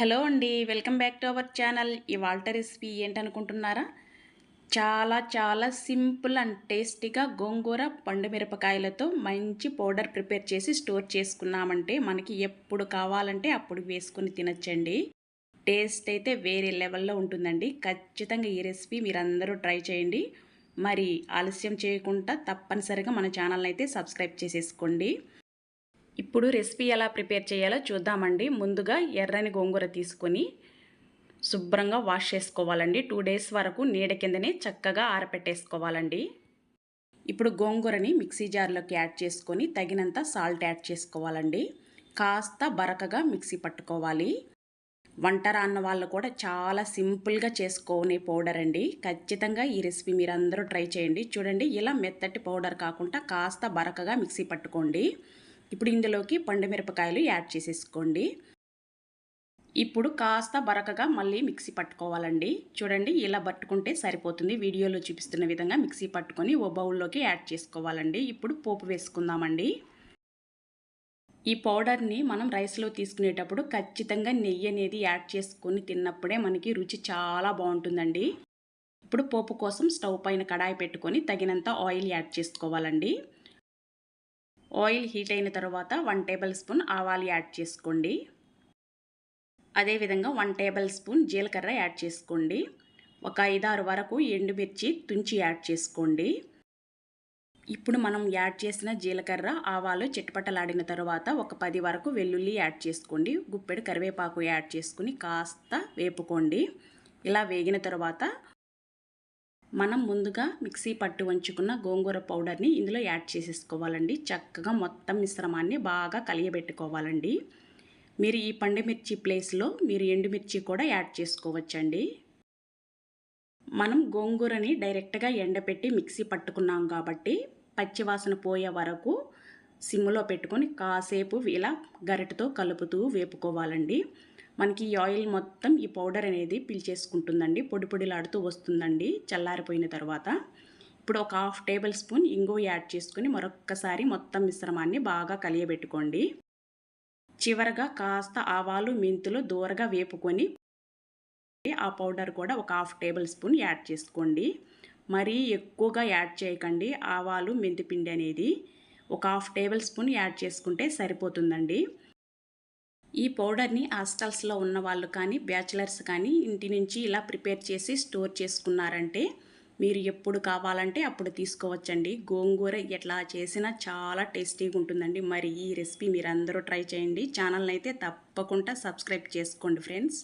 Hello అండి welcome back to our channel. ఇవాళ recipe ఏంటనుకుంటున్నారా? చాలా చాలా సింపుల్ అండ్ టేస్టీగా గోంగూర పండు మిరపకాయలతో మంచి పౌడర్ ప్రిపేర్ చేసి స్టోర్ చేసుకున్నామంటే మనకి ఎప్పుడు కావాలంటే అప్పుడు వేసుకుని తినచ్చండి. టేస్ట్ అయితే వేరే లెవెల్లో ఉంటుందండి. ఖచ్చితంగా ఈ రెసిపీ మీరందరూ ట్రై చేయండి. మరి ఆలస్యం చేయకుండా తప్పనిసరిగా మన ఛానల్ని అయితే సబ్స్క్రైబ్ చేసేసుకోండి. ఇప్పుడు రెసిపీ ఎలా ప్రిపేర్ చేయాలో చూద్దామండి. ముందుగా ఎర్రని గోంగూర తీసుకొని శుభ్రంగా వాష్ చేసుకోవాలండి. టూ డేస్ వరకు నీడ కిందనే చక్కగా ఆరపెట్టేసుకోవాలండి. ఇప్పుడు గోంగూరని మిక్సీ జార్లోకి యాడ్ చేసుకొని తగినంత సాల్ట్ యాడ్ చేసుకోవాలండి. కాస్త బరకగా మిక్సీ పట్టుకోవాలి. వంట రాన్న వాళ్ళు కూడా చాలా సింపుల్గా చేసుకునే పౌడర్ అండి. ఖచ్చితంగా ఈ రెసిపీ మీరు అందరూ ట్రై చేయండి. చూడండి ఇలా మెత్తటి పౌడర్ కాకుండా కాస్త బరకగా మిక్సీ పట్టుకోండి. ఇప్పుడు ఇందులోకి పండు మిరపకాయలు యాడ్ చేసేసుకోండి. ఇప్పుడు కాస్త బరకగా మళ్ళీ మిక్సీ పట్టుకోవాలండి. చూడండి ఇలా పట్టుకుంటే సరిపోతుంది. వీడియోలో చూపిస్తున్న విధంగా మిక్సీ పట్టుకొని ఓ బౌల్లోకి యాడ్ చేసుకోవాలండి. ఇప్పుడు పోపు వేసుకుందామండి. ఈ పౌడర్ని మనం రైస్లో తీసుకునేటప్పుడు ఖచ్చితంగా నెయ్యి అనేది యాడ్ చేసుకొని తిన్నప్పుడే మనకి రుచి చాలా బాగుంటుందండి. ఇప్పుడు పోపు కోసం స్టవ్ పైన కడాయి పెట్టుకొని తగినంత ఆయిల్ యాడ్ చేసుకోవాలండి. ఆయిల్ హీట్ అయిన తర్వాత వన్ టేబుల్ స్పూన్ ఆవాలు యాడ్ చేసుకోండి. అదేవిధంగా వన్ టేబుల్ స్పూన్ జీలకర్ర యాడ్ చేసుకోండి. ఒక ఐదారు వరకు ఎండుమిర్చి తుంచి యాడ్ చేసుకోండి. ఇప్పుడు మనం యాడ్ చేసిన జీలకర్ర ఆవాలు చిట్టపట్టలాడిన తర్వాత ఒక పది వరకు వెల్లుల్లి యాడ్ చేసుకోండి. గుప్పెడు కరివేపాకు యాడ్ చేసుకుని కాస్త వేపుకోండి. ఇలా వేగిన తర్వాత మనం ముందుగా మిక్సీ పట్టు వంచుకున్న గోంగూర పౌడర్ని ఇందులో యాడ్ చేసేసుకోవాలండి. చక్కగా మొత్తం మిశ్రమాన్ని బాగా కలియబెట్టుకోవాలండి. మీరు ఈ పండుమిర్చి ప్లేస్లో మీరు ఎండుమిర్చి కూడా యాడ్ చేసుకోవచ్చండి. మనం గోంగూరని డైరెక్ట్గా ఎండపెట్టి మిక్సీ పట్టుకున్నాం కాబట్టి పచ్చివాసన పోయే వరకు సిమ్లో పెట్టుకొని కాసేపు ఇలా గరిటతో కలుపుతూ వేపుకోవాలండి. మనకి ఈ ఆయిల్ మొత్తం ఈ పౌడర్ అనేది పిలిచేసుకుంటుందండి. పొడి పొడిలాడుతూ వస్తుందండి చల్లారిపోయిన తర్వాత. ఇప్పుడు ఒక హాఫ్ టేబుల్ స్పూన్ ఇంగు యాడ్ చేసుకుని మరొక్కసారి మొత్తం మిశ్రమాన్ని బాగా కలియబెట్టుకోండి. చివరగా కాస్త ఆవాలు మెంతులు దూరగా వేపుకొని ఆ పౌడర్ కూడా ఒక హాఫ్ టేబుల్ స్పూన్ యాడ్ చేసుకోండి. మరీ ఎక్కువగా యాడ్ చేయకండి. ఆవాలు మెంతిపిండి అనేది ఒక హాఫ్ టేబుల్ స్పూన్ యాడ్ చేసుకుంటే సరిపోతుందండి. ఈ పౌడర్ని హాస్టల్స్లో ఉన్న వాళ్ళు కానీ బ్యాచిలర్స్ కానీ ఇంటి నుంచి ఇలా ప్రిపేర్ చేసి స్టోర్ చేసుకున్నారంటే మీరు ఎప్పుడు కావాలంటే అప్పుడు తీసుకోవచ్చండి. గోంగూర ఎట్లా చేసినా చాలా టేస్టీగా ఉంటుందండి. మరి ఈ రెసిపీ మీరు అందరూ ట్రై చేయండి. ఛానల్ని అయితే తప్పకుండా సబ్స్క్రైబ్ చేసుకోండి ఫ్రెండ్స్.